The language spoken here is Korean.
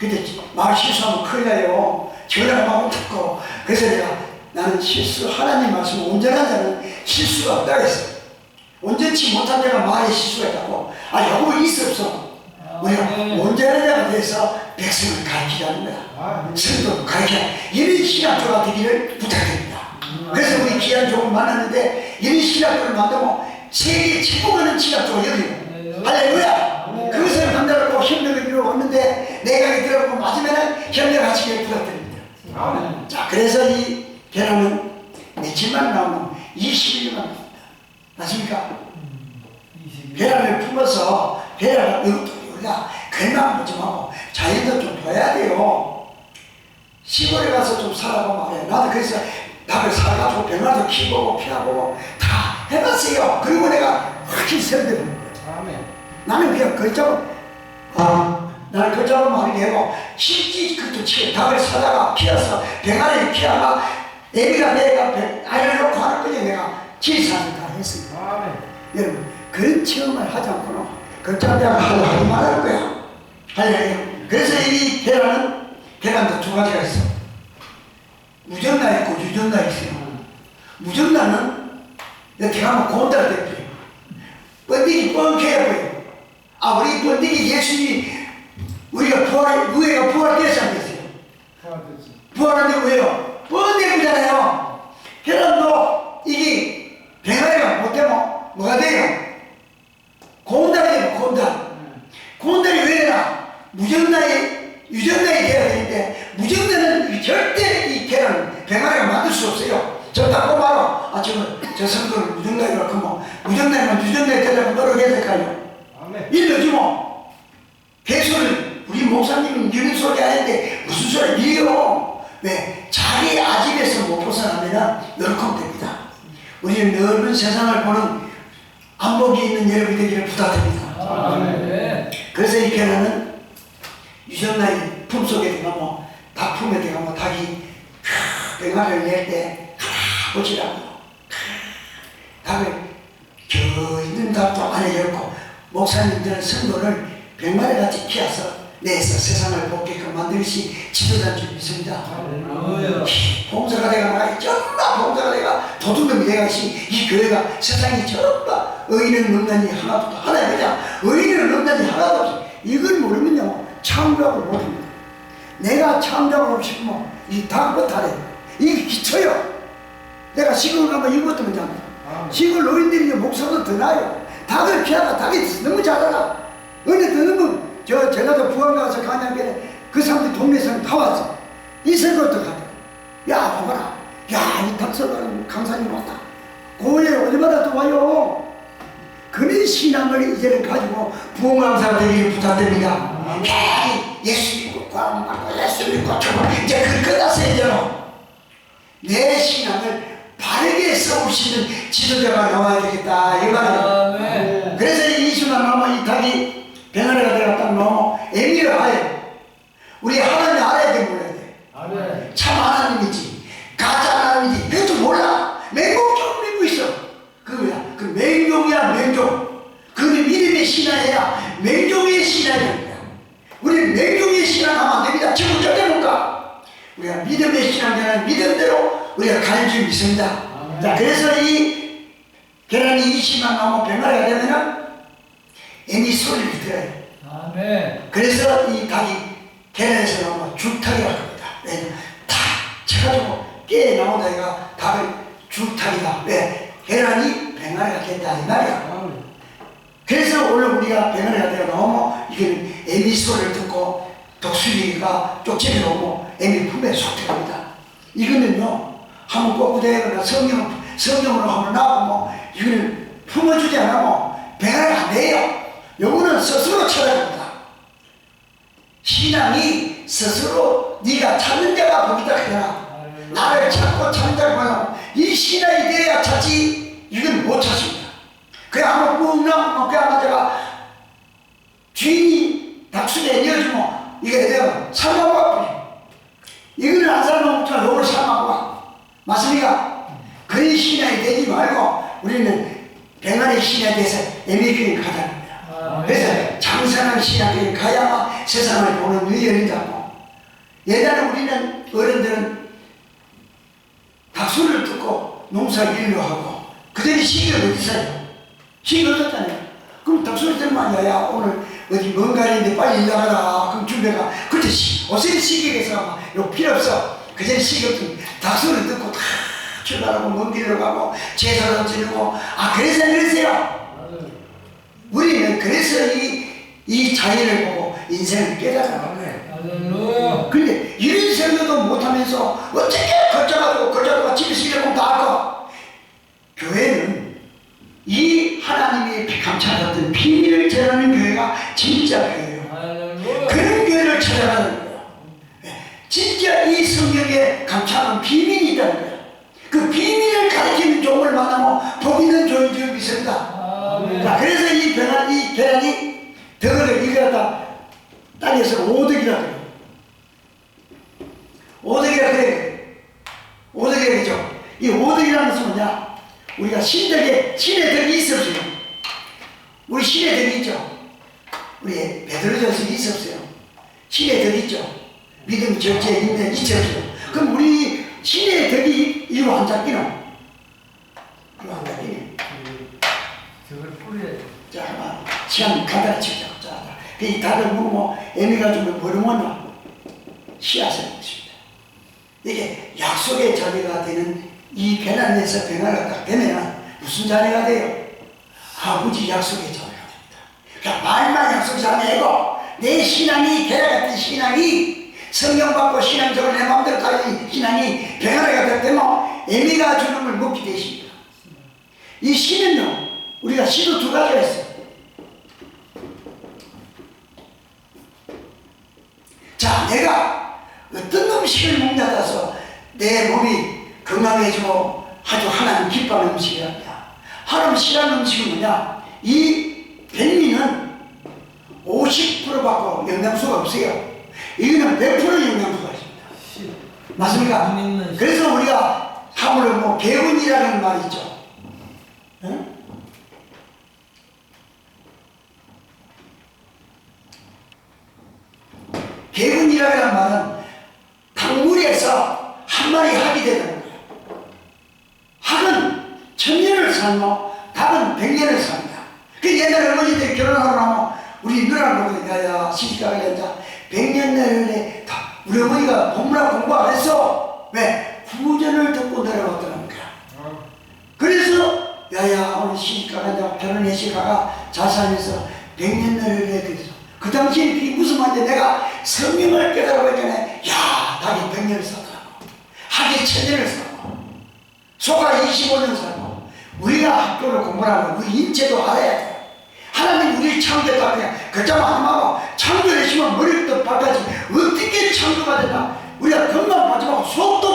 근데 말 실수하면 큰일 나요. 전화가 막 듣고. 그래서 내가 나는 실수, 하나님 말씀 온전한 자는 실수가 없다 그랬어. 온전치 못한 자가 말에 실수가 있다고. 아, 여보 있어 없어. 우리가 온전한 자가 돼서 백성을 가르치자는 거야. 성도 가르쳐. 이런 신학교가 되기를 부탁드립니다. 그래서 우리 귀한 종을 만났는데 이런 신학교를 만들고 세계 최고가는 신학교가 여기요. 할렐루야. 그것을 만들고 협력을 이루어 왔는데 내가 이 들어보고 맞으면은 협력하시길 부탁드립니다. 자, 그래서 이 계란은 며칠만 나오면 21일만 나옵니다. 맞습니까? 계란을 품어서 계란을 이것도 우리가 글만 보지 말고 자연도 좀 봐야 돼요. 시골에 가서 좀 살아보면 말이에요. 나도 그래서 닭을 사가지고 병아도 키우고 피하고 다 해봤어요. 그리고 내가 확실히 설득을 나는 그냥 걸작업, 아, 나는 걸작업 하는 게 아니고, 실지 그것도 치고, 닭을 사다가 키워서, 병아리를 키워가, 애비가 내가 아이를 놓고 하는 거지, 내가 질사를 다 했습니다. 여러분, 그런 체험을 하지 않고는, 걸작업이라고 하고 하지 말라는 거야. 할렐루야. 그래서 이 계란은, 계란도 두 가지가 있어. 무전나 있고 유전나 있어요. 무전나는, 이렇게 가면 고온달 때 번디기 뻥해야 보여. 아, 우리 번디기 예수님이 우리가 부활, 우리가 부활돼서 안 됐어요. 부활한데 왜요? 뻔내잖아요. 계란도 이게 병아리가 못되면 뭐가 돼요? 고온달이 돼요, 고온달. 고온달이 왜 되나? 무정나이, 유정나이 돼야 되는데, 무정나는 절대 이 계란, 병아리가 만들 수 없어요. 저딱 보면, 아, 저거, 저 성도는 무정나이라 그러면, 무정나이만 유정나이 되려고 노력해야 될까요? 일러지 뭐. 개소를 우리 목사님은 이런 소리 하는데 무슨 소리 밀려. 왜? 자기 아집에서 못 벗어나면 열kom 됩니다. 우리는 넓은 세상을 보는 안목이 있는 여러분이 되기를 부탁드립니다. 그래서 이 계란은 유전나이 품속에 들어가면 닭 품에 들어가면 닭이 크 병아리를 낼때 보시라고 닭을 저 있는 닭도 안에 열고 목사님들은 성도를 병마리 같이 키워서 내서 세상을 보게끔 만들시 지도자인 줄 믿습니다. 봉사가 내가 나가 전부 봉사가 내가 도둑놈이 내가 이 교회가 세상이 전부 의인은 없나니 하나도 없다. 하나 그냥 의인은 없나니 하나도 없어. 이걸 모르면요 창조하고 못합니다. 내가 창조하고 싶으면 이 닭부터 하래. 이게 기초요. 내가 시골 가면 이것도 먼저 합니다. 시골 노인들이 목소리도 더 나요. 닭을 피하가 닭이 너무 잘하라. 어느 더 너무 저 전라도 부안 가서 간양길에 그 사람들 동네에서는 다 왔어. 이세골도 가다. 야 봐봐라. 야 이 닭서가는 강사님 왔다. 고에 얼마나 더 와요. 그런 신앙을 이제는 가지고 부흥강사가 되기를 부탁드립니다. 야, 예수 믿고 구원 받고 예수 믿고 저거 이제 그 끝났어요 이제는. 내 신앙을 바르게 써오시는 지도자가 나와야 되겠다 이 말이에요. 그래서 이 순간 나면 이 닭이 병아리가 딱 나오면 애미를 하여 우리 하나님 알아야 돼 몰라야 돼. 참 하나님이지. 가짜 하나님이지 그것도 몰라. 맹목적으로 믿고 있어. 그 뭐야. 그 맹종이야 맹종. 그 믿음의 신앙이야 맹종의 신앙이야 우리 맹종의 신앙하면 안 됩니다. 지금 절대 못 가. 우리가 믿음의 신앙이라는 믿음대로 우리가 가는 줄 믿습니다 자 그래서 이 계란이 20만 나오면 병아리가 되면은 애미 소리를 들어요 그래서 이 닭이 계란에서 나오면 줄타기라고 합니다. 왜냐면 탁 쳐가지고 깨 나오다 얘가 닭을 줄타기다. 왜? 계란이 병아리가 됐다 이 말이야. 그래서 오늘 우리가 병아리가 되어 나오면 이거는 애미 소리를 듣고 독수리가 쫓겨내 오면 애미 품에 속 들어갑니다. 이거는요 한번 꼬부대거나 성령 성령으로 한번 나오면 이거는 품어주지 않으면 병아리가 안 돼요. 요거는 스스로 찾아갑니다. 신앙이 스스로 네가 찾는 자가 복이다 그러나 나를 찾고 찾는 자가 이 신앙이 돼야 찾지 이건 못 찾습니다 꾹 나오면 그냥 내가 주인이 닭순에 이어주면 이게 내가 삶아봐 이거는 안 삶아먹자 요걸 삶아봐 맞습니까? 그런 신앙이 되지 말고 우리는 병아리 신앙에 대해서 애매기를 가자는 거야 그래서 장선한 신앙에 가야만 세상을 보는 눈이 열린다고 옛날에 우리는 어른들은 닭소리를 듣고 농사 일로 하고 그전에 시계가 어디 있어요? 시계가 없었잖아요. 그럼 닭소리 들으면 야야 오늘 어디 먼 가는데 빨리 일 나가라. 그럼 준비가 그때 시, 어서 시계에서 요 필요 없어. 시계 없던 닭소리 듣고 다 출발하고 먼 길로 가고 제사도 지내고 아 그래서 그러세요. 우리는 그래서 이, 이 자연을 보고 인생을 깨달아요. 할렐루야. 근데 이런 생각도 못하면서 어떻게 걸쳐가지고 걸쳐가지고 집에서 다 하고 교회는 이 하나님이 감춰놨던 비밀을 전하는 교회가 진짜 교회예요. 할렐루야. 그런 교회를 찾아가는 거예요. 예, 진짜 이 감춰놓은 비밀이 있다는 거예요. 그 비밀을 가르치는 종을 만나면 복 있는 종이 되어 있습니다. 아멘. 자, 그래서 이 계란, 이 계란이 덕을 이거다 땅에서 오덕이라 그래요. 오덕이라 그래요. 오덕이라 그죠. 이 오덕이라는 것은 뭐냐? 우리가 신덕에, 신의 덕이 있었어요. 우리 신의 덕이 있죠. 우리 베드로전서 있었어요. 신의 덕이 있죠. 믿음, 절제, 인내, 이체죠. 그럼 우리 신의 덕이 이로 안 잡기는? 이로 안 잡기는? 저걸 뿌려. 자, 한번 시간 간단히 치자. 자, 자. 그 다들 뭐, 애미가 좀 모르면 씨앗을 묻습니다. 이게 약속의 자녀가 되는 이 배란에서 변화가 딱 되면 무슨 자녀가 돼요? 아버지 약속의 자녀가 됩니다. 그러니까 말만 약속 자녀이고 내 신앙이 계란 같은 신앙이 성령 받고 신앙적으로 내 마음대로 가진 신앙이 변화가 되면 애미가 주는 걸 먹게 되십니다. 이 씨는요, 우리가 씨도 두 가지가 있어요. 자, 내가 어떤 음식을 먹냐 따라서 내 몸이 건강해지고 아주 하나님 기뻐하는 음식이 아니야. 하나님 싫어하는 음식은 뭐냐? 이 백미는 50% 받고 영양소가 없어요. 이거는 100% 영양소가 있습니다. 씨. 맞습니까? 돈 있는 씨. 그래서 우리가 하물며 뭐 개운이라는 말이 있죠. 응? 개운이라는 말은 강물에서 한 마리 학이 되는 거예요. 학은 천년을 살고 닭은 백년을 삽니다. 그 옛날에 어머니들이 결혼하고 나면 우리 누나를 보고 야야 시집가게 앉아 백년 내내 다 우리 어머니가 공부나 공부 안 했어. 왜? 구전을 듣고 내려왔다는 거야. 그래서 야야 오늘 시집가가 앉아 결혼해 시 가가 잘 살면서 백년 내내 그래서 그 당시에 그게 무슨 말인데 내가 성령을 깨달아보기 전에 야 닭이 백년을 살더라고. 학이 천년을 살고 소가 25년 살고 우리가 학교를 공부하면 우리 인체도 알아야 돼. 하나님 우리를 창조했다 그냥 그자만 하고 창조했으면 머리부터 발까지 어떻게 창조가 된다. 우리가 금방 마지막 속도